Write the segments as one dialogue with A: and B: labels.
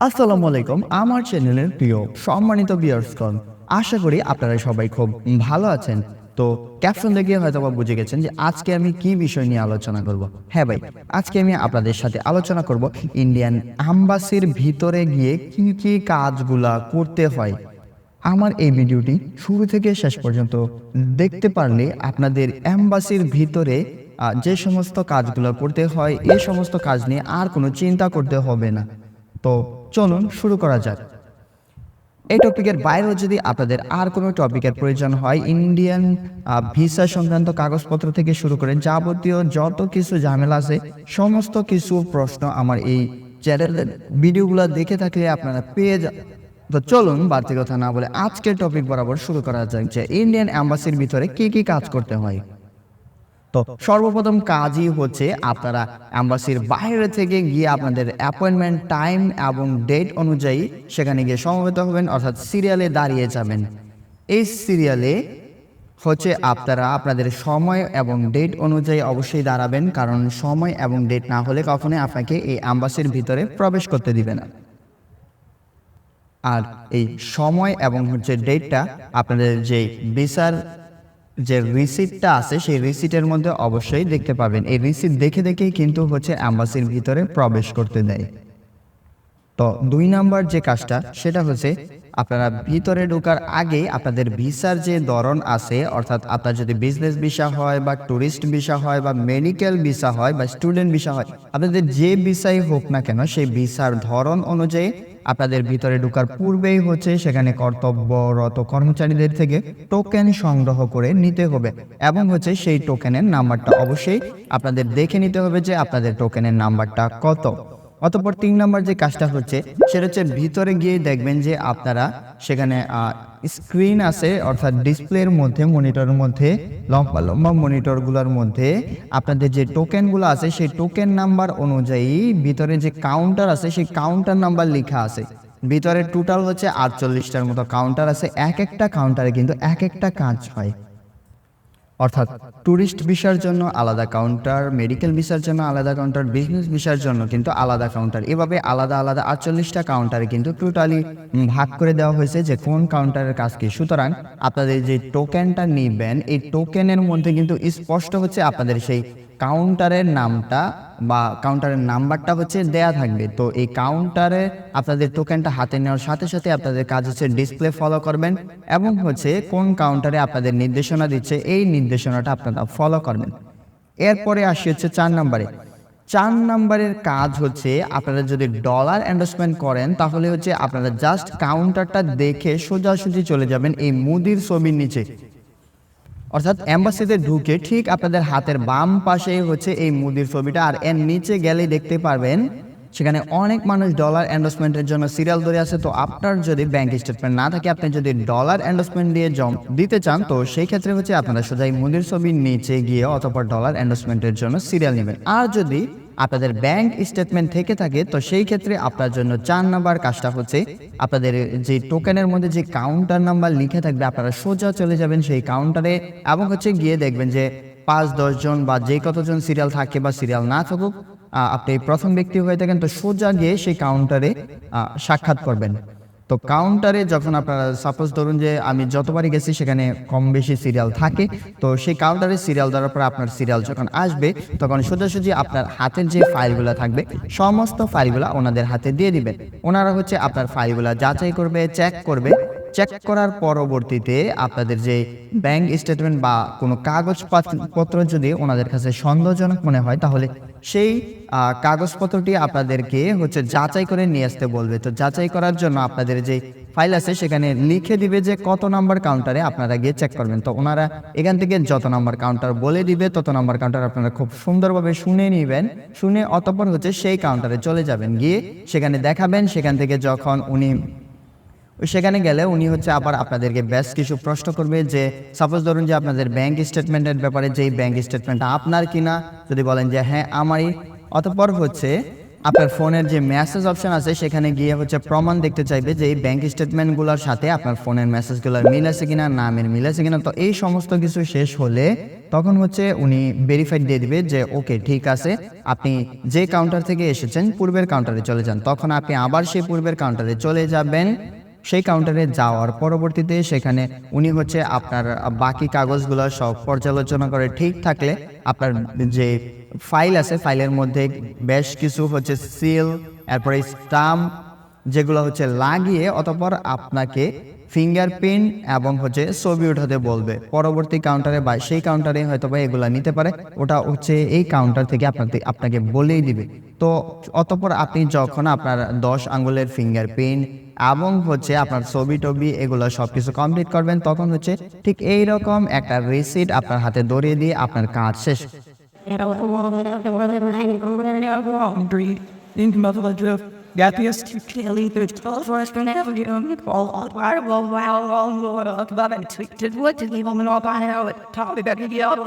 A: আসসালামু আলাইকুম আমার চ্যানেলের প্রিয় সম্মানিত বিয়ার্সগণ আশা করি আপনারা সবাই খুব ভালো আছেন। তো ক্যাপশন দেখে হয়তো বা বুঝে গেছেন যে আজকে আমি কি বিষয় নিয়ে আলোচনা করব। হ্যাঁ ভাই আজকে আমি আপনাদের সাথে আলোচনা করব ইন্ডিয়ান আম্বাসির ভিতরে গিয়ে কি কি কাজগুলা করতে হয়। আমার এই ভিডিওটি শুরু থেকে শেষ পর্যন্ত দেখতে পারলে আপনাদের অ্যাম্বাসির ভিতরে যে সমস্ত কাজগুলো করতে হয় এই সমস্ত কাজ নিয়ে আর কোনো চিন্তা করতে হবে না। তো চলুন শুরু করা যাক। এই টপিকের বাইরেও যদি আপনাদের আর কোনো টপিকের প্রয়োজন হয় ইন্ডিয়ান ভিসা সংক্রান্ত কাগজপত্র থেকে শুরু করে যাবতীয় যত কিছু ঝামেলা আছে, সমস্ত কিছু প্রশ্ন আমার এই চ্যানেলের ভিডিওগুলো দেখে থাকলে আপনারা পেয়ে তো চলুন বাড়তি কথা না বলে আজকের টপিক বরাবর শুরু করা যাক যে ইন্ডিয়ান অ্যাম্বাসির ভিতরে কি কি কাজ করতে হয়। তো সর্বপ্রথম কাজই হচ্ছে আপনারা অ্যাম্বাসির বাইরে থেকে গিয়ে আপনাদের অ্যাপয়েন্টমেন্ট টাইম এবং ডেট অনুযায়ী সেখানে গিয়ে সমবেত হবেন, অর্থাৎ সিরিয়ালে দাঁড়িয়ে যাবেন। এই সিরিয়ালে হচ্ছে আপনারা আপনাদের সময় এবং ডেট অনুযায়ী অবশ্যই দাঁড়াবেন, কারণ সময় এবং ডেট না হলে কখনোই আপনাকে এই অ্যাম্বাসির ভিতরে প্রবেশ করতে দিবে না। আর এই সময় এবং হচ্ছে ডেটটা আপনাদের যে ভিসার যে রিসিটটা আছে, সেই রিসিটের মধ্যে অবশ্যই দেখতে পাবেন। এই রিসিট দেখে দেখেই কিন্তু হচ্ছে অ্যাম্বাসির ভিতরে প্রবেশ করতে দেয়। তো দুই নাম্বার যে কাজটা, সেটা হচ্ছে আপনারা ভিতরে ঢোকার আগে আপনাদের ভিসার যে ধরন আছে, অর্থাৎ আপনার যদি বিজনেস ভিসা হয় বা ট্যুরিস্ট ভিসা হয় বা মেডিকেল ভিসা হয় বা স্টুডেন্ট ভিসা হয়, আপনাদের যে ভিসাই হোক না কেন, সেই ভিসার ধরন অনুযায়ী আপনাদের ভিতরে ঢুকার পূর্বেই হচ্ছে সেখানে কর্তব্যরত কর্মচারীদের থেকে টোকেন সংগ্রহ করে নিতে হবে। এবং হচ্ছে সেই টোকেনের নাম্বারটা অবশ্যই আপনাদের দেখে নিতে হবে যে আপনাদের টোকেনের নাম্বারটা কত। অতপর তিন নম্বর যে কাজটা হচ্ছে সেটা হচ্ছে ভিতরে গিয়ে দেখবেন যে আপনারা সেখানে স্ক্রিন আছে, অর্থাৎ ডিসপ্লের মধ্যে, মনিটরের মধ্যে, লম্বা লম্বা মনিটরগুলোর মধ্যে। আপনাদের যে টোকেনগুলো আছে, সেই টোকেন নাম্বার অনুযায়ী ভিতরে যে কাউন্টার আছে, সেই কাউন্টার নাম্বার লেখা আছে। ভিতরে টোটাল হচ্ছে আটচল্লিশটার মতো কাউন্টার আছে। এক একটা কাউন্টারে কিন্তু এক একটা কাজ হয়। অর্থাৎ ট্যুরিস্ট ভিসার জন্য আলাদা কাউন্টার, মেডিকেল ভিসার জন্য আলাদা কাউন্টার, বিজনেস ভিসার জন্য কিন্তু আলাদা কাউন্টার। এভাবে আলাদা আলাদা আটচল্লিশটা কাউন্টারে কিন্তু টোটালি ভাগ করে দেওয়া হয়েছে যে কোন কাউন্টারের কাজ কি। সুতরাং আপনাদের যে টোকেনটা নিবেন, এই টোকেনের মধ্যে কিন্তু স্পষ্ট হচ্ছে আপনাদের সেই কাউন্টারের নামটা বা কাউন্টারের নাম্বারটা হচ্ছে দেয়া থাকবে। তো এই কাউন্টারে আপনাদের টোকেনটা হাতে নেওয়ার সাথে সাথে আপনাদের কাজ হচ্ছে ডিসপ্লে ফলো করবেন এবং হচ্ছে কোন কাউন্টারে আপনাদের নির্দেশনা দিচ্ছে, এই নির্দেশনাটা আপনারা ফলো করবেন। এরপরে আসি হচ্ছে চার নম্বরে। চার নম্বরের কাজ হচ্ছে আপনারা যদি ডলার এন্ডোসমেন্ট করেন, তাহলে হচ্ছে আপনারা জাস্ট কাউন্টারটা দেখে সোজাসুজি চলে যাবেন এই মুদির ছবির নিচে। অর্থাৎ অ্যাম্বাসিতে ঢুকে ঠিক আপনাদের হাতের বাম পাশে হচ্ছে এই মুদির ছবিটা, আর এর নিচে গেলে দেখতে পারবেন, সেখানে অনেক মানুষ ডলার এন্ডোসমেন্টের জন্য সিরিয়াল ধরে আছে। তো আপনার যদি ব্যাংক স্টেটমেন্ট না থাকে, আপনি যদি ডলার এন্ডোসমেন্ট দিয়ে জম দিতে চান, তো সেই ক্ষেত্রে হচ্ছে আপনারা সোজা এই মুদির ছবির নিচে গিয়ে অথবা ডলার এন্ডোসমেন্টের জন্য সিরিয়াল নেবেন। আর যদি আপনাদের ব্যাংক স্টেটমেন্ট থেকে থাকে, তো সেই ক্ষেত্রে আপনার জন্য চার নাম্বার কাজটা হচ্ছে, আপনাদের যে টোকেনের মধ্যে যে কাউন্টার নাম্বার লিখে থাকবে, আপনারা সোজা চলে যাবেন সেই কাউন্টারে এবং হচ্ছে গিয়ে দেখবেন যে পাঁচ, দশ জন বা যে কতজন সিরিয়াল থাকে বা সিরিয়াল না থাকুক আপনি প্রথম ব্যক্তি হয়ে থাকেন, তো সোজা গিয়ে সেই কাউন্টারে সাক্ষাৎ করবেন। তো কাউন্টারে যখন আপনারা সাপোজ ধরুন যে আমি যতবারই গেছি সেখানে কম বেশি সিরিয়াল থাকে, তো সেই কাউন্টারে সিরিয়াল দেওয়ার পর আপনার সিরিয়াল যখন আসবে, তখন সোজাসুজি আপনার হাতের যে ফাইলগুলো থাকবে, সমস্ত ফাইলগুলো ওনাদের হাতে দিয়ে দিবেন। ওনারা হচ্ছে আপনার ফাইলগুলো যাচাই করবে চেক করবে চেক করার পরবর্তীতে আপনাদের যে ব্যাংক স্টেটমেন্ট বা কোনো কাগজ পত্র যদি ওনাদের কাছে সন্দেহজনক মনে হয়, তাহলে সেই কাগজপত্রটি আপনাদেরকে হচ্ছে যাচাই করে নিয়ে আসতে বলবে। তো যাচাই করার জন্য আপনাদের যে ফাইল আছে, সেখানে লিখে দিবে যে কত নাম্বার কাউন্টারে আপনারা গিয়ে চেক করবেন। তো ওনারা এখান থেকে যত নাম্বার কাউন্টার বলে দিবে, তত নাম্বার কাউন্টার আপনারা খুব সুন্দরভাবে শুনে নেবেন। শুনে অতঃপর হচ্ছে সেই কাউন্টারে চলে যাবেন। গিয়ে সেখানে দেখাবেন। সেখান থেকে যখন উনি সেখানে গেলে উনি হচ্ছে আবার আপনাদেরকে বেশ কিছু প্রশ্ন করবে যে সাপোজ ধরুন যে আপনাদের ব্যাংক স্টেটমেন্টের ব্যাপারে যেই ব্যাংক স্টেটমেন্টটা আপনার কিনা, যদি বলেন যে হ্যাঁ আমারই। অতঃপর হচ্ছে আপনার ফোনের যে মেসেজ অপশন আছে, সেখানে গিয়ে হচ্ছে প্রমাণ দেখতে চাইবে যে, এই ব্যাংক স্টেটমেন্টগুলোর সাথে আপনার ফোনের মেসেজগুলোর মিল আছে কিনা, নামের মিল আছে কিনা। তো এই সমস্ত কিছু শেষ হলে তখন হচ্ছে উনি ভেরিফাইড দিয়ে দিবে যে, ওকে, ঠিক আছে। আপনি যে কাউন্টার থেকে এসেছেন, পূর্বের কাউন্টারে চলে যান। তখন আপনি আবার সেই পূর্বের কাউন্টারে চলে যাবেন। সেই কাউন্টারে যাওয়ার পরবর্তীতে সেখানে উনি হচ্ছে আপনার বাকি কাগজগুলো সব পর্যালোচনা করে ঠিক থাকলে আপনার যে ফাইল আছে ফাইলের মধ্যে বেশ কিছু হচ্ছে সিল এরপরে স্টাম্প যেগুলো হচ্ছে লাগিয়ে অতপর আপনাকে ফিঙ্গারপ্রিন্ট এবং হচ্ছে ছবি উঠাতে বলবে। পরবর্তী কাউন্টারে বা সেই কাউন্টারে হয়তো বা এগুলা নিতে পারে। ওটা হচ্ছে এই কাউন্টার থেকে আপনাকে আপনাকে বলেই দিবে। তো অতপর আপনি যখন আপনার দশ আঙ্গুলের ফিঙ্গারপ্রিন্ট এবং হচ্ছে আপনার ছবি টবি এগুলো সব কিছু কমপ্লিট করবেন, তখন হচ্ছে ঠিক এই রকম একটা রিসিট আপনার হাতে ধরিয়ে দিয়ে আপনার কাজ শেষ।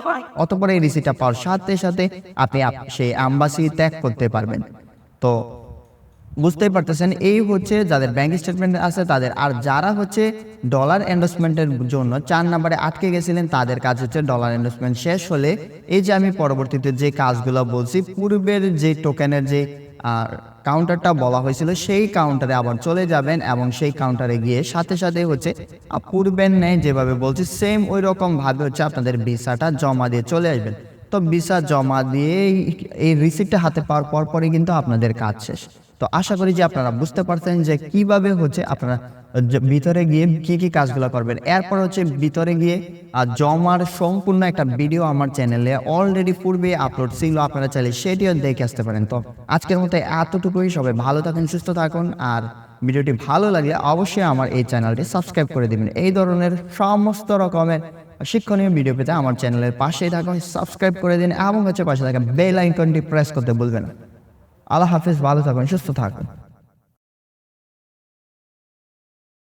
B: Fine.
A: অতপর এই রিসিটটা পাওয়ার সাথে সাথে আপনি সেই আম্বাসি ত্যাগ করতে পারবেন। তো বুঝতেই পারতেছেন এই হচ্ছে যাদের ব্যাংক স্টেটমেন্ট আছে তাদের আর যারা হচ্ছে ডলার এন্ডোসমেন্টের জন্য চার নাম্বারে আটকে গেছিলেন তাদের কাজ হচ্ছে ডলার এন্ডোসমেন্ট শেষ হলে এই যে আমি পরবর্তীতে যে কাজগুলো বলছি পূর্বের যে টোকেনের যে কাউন্টারটা বলা হয়েছিল, সেই কাউন্টারে আবার চলে যাবেন এবং সেই কাউন্টারে গিয়ে সাথে সাথে হচ্ছে পূর্বের ন্যায় যেভাবে বলছি সেম ওই রকমভাবে হচ্ছে আপনাদের ভিসাটা জমা দিয়ে চলে আসবেন। তো ভিসা জমা দিয়ে এই- রিসিপ্টটা হাতে পাওয়ার পর পরই কিন্তু আপনাদের কাজ শেষ। তো আশা করি যে আপনারা বুঝতে পারছেন যে কীভাবে হচ্ছে আপনারা ভিতরে গিয়ে কি কি কাজগুলো করবেন। এরপর হচ্ছে ভিতরে গিয়ে আর জমার সম্পূর্ণ একটা ভিডিও আমার চ্যানেলে অলরেডি পূর্বে আপলোড ছিল, আপনারা চাইলে সেটিও দেখে আসতে পারেন। তো আজকের মতো এতটুকুই, সবাই ভালো থাকুন, সুস্থ থাকুন, আর ভিডিওটি ভালো লাগলে অবশ্যই আমার এই চ্যানেলটি সাবস্ক্রাইব করে দিবেন। এই ধরনের সমস্ত রকমের শিক্ষণীয় ভিডিও পেতে আমার চ্যানেলের পাশেই থাকুন সাবস্ক্রাইব করে দিন এবং হচ্ছে পাশে থাকা বেল আইকনটি প্রেস করতে ভুলবেন না। আল্লাহ হাফিজ ভালো থাকুন সুস্থ থাকুন।